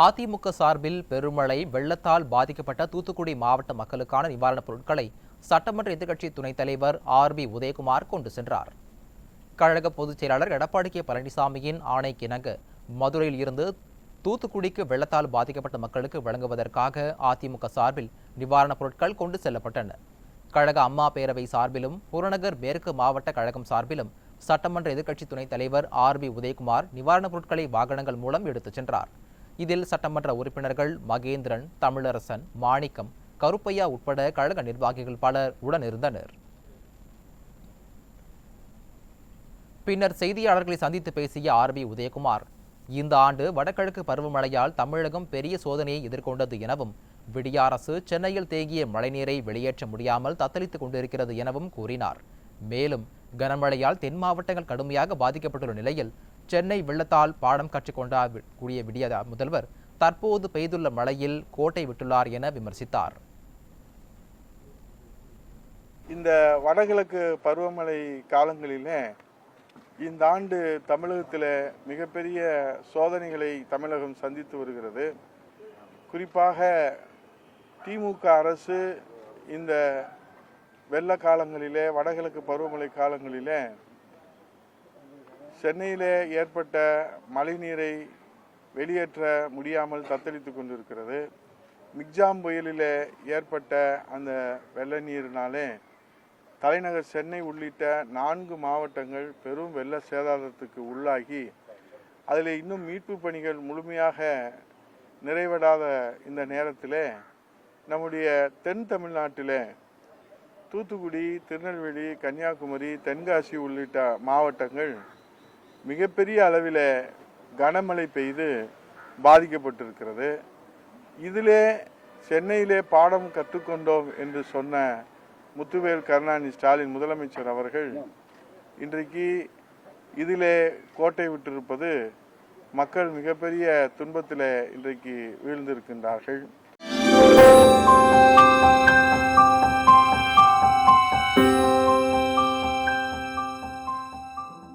அதிமுக சார்பில் பெருமழை வெள்ளத்தால் பாதிக்கப்பட்ட தூத்துக்குடி மாவட்ட மக்களுக்கான நிவாரணப் பொருட்களை சட்டமன்ற எதிர்க்கட்சி துணைத் தலைவர் ஆர் பி உதயகுமார் கொண்டு சென்றார். கழக பொதுச் செயலாளர் எடப்பாடி கே. பழனிசாமியின் ஆணைக்கிணங்க மதுரையில் இருந்து தூத்துக்குடிக்கு வெள்ளத்தால் பாதிக்கப்பட்ட மக்களுக்கு வழங்குவதற்காக அதிமுக சார்பில் நிவாரணப் பொருட்கள் கொண்டு செல்லப்பட்டன. கழக அம்மா பேரவை சார்பிலும் புறநகர் மேற்கு மாவட்ட கழகம் சார்பிலும் சட்டமன்ற எதிர்க்கட்சி துணைத் தலைவர் ஆர் பி உதயகுமார் நிவாரணப் பொருட்களை வாகனங்கள் மூலம் எடுத்துச் சென்றார். இதில் சட்டமன்ற உறுப்பினர்கள் மகேந்திரன் தமிழரசன் மாணிக்கம் கருப்பையா உட்பட கழக நிர்வாகிகள் பலர் உடனிருந்தனர். பின்னர் செய்தியாளர்களை சந்தித்து பேசிய ஆர் பி உதயகுமார் இந்த ஆண்டு வடகிழக்கு பருவமழையால் தமிழகம் பெரிய சோதனையை எதிர்கொண்டது எனவும் விடிய அரசு சென்னையில் தேங்கிய மழைநீரை வெளியேற்ற முடியாமல் தத்தளித்துக் கொண்டிருக்கிறது எனவும் கூறினார். மேலும் கனமழையால் தென் மாவட்டங்கள் கடுமையாக பாதிக்கப்பட்டுள்ள நிலையில் சென்னை வெள்ளத்தால் பாடம் கற்றுக்கொண்டார் கூடிய விடிய முதல்வர் தற்போது பெய்துள்ள மழையில் கோட்டை விட்டுள்ளார் என விமர்சித்தார். இந்த வடகிழக்கு பருவமழை காலங்களிலே இந்த ஆண்டு தமிழகத்தில் மிகப்பெரிய சோதனைகளை தமிழகம் சந்தித்து வருகிறது. குறிப்பாக திமுக அரசு இந்த வெள்ள காலங்களிலே வடகிழக்கு பருவமழை காலங்களிலே சென்னையிலே ஏற்பட்ட மழைநீரை வெளியேற்ற முடியாமல் தத்தளித்து கொண்டிருக்கிறது. மிக்ஜாம் புயலிலே ஏற்பட்ட அந்த வெள்ள நீரினாலே தலைநகர் சென்னை உள்ளிட்ட நான்கு மாவட்டங்கள் பெரும் வெள்ள சேதாரத்துக்கு உள்ளாகி அதில் இன்னும் மீட்பு பணிகள் முழுமையாக நிறைவடாத இந்த நேரத்தில் நம்முடைய தென் தமிழ்நாட்டில் தூத்துக்குடி திருநெல்வேலி கன்னியாகுமரி தென்காசி உள்ளிட்ட மாவட்டங்கள் மிகப்பெரிய அளவில் கனமழை பெய்து பாதிக்கப்பட்டிருக்கிறது. இதிலே சென்னையிலே பாடம் கற்றுக்கொண்டோம் என்று சொன்ன முத்துவேல் கருணாநிதி ஸ்டாலின் முதலமைச்சர் அவர்கள் இன்றைக்கு இதிலே கோட்டை விட்டிருப்பது மக்கள் மிகப்பெரிய துன்பத்தில் இன்றைக்கு வீழ்ந்திருக்கின்றார்கள்.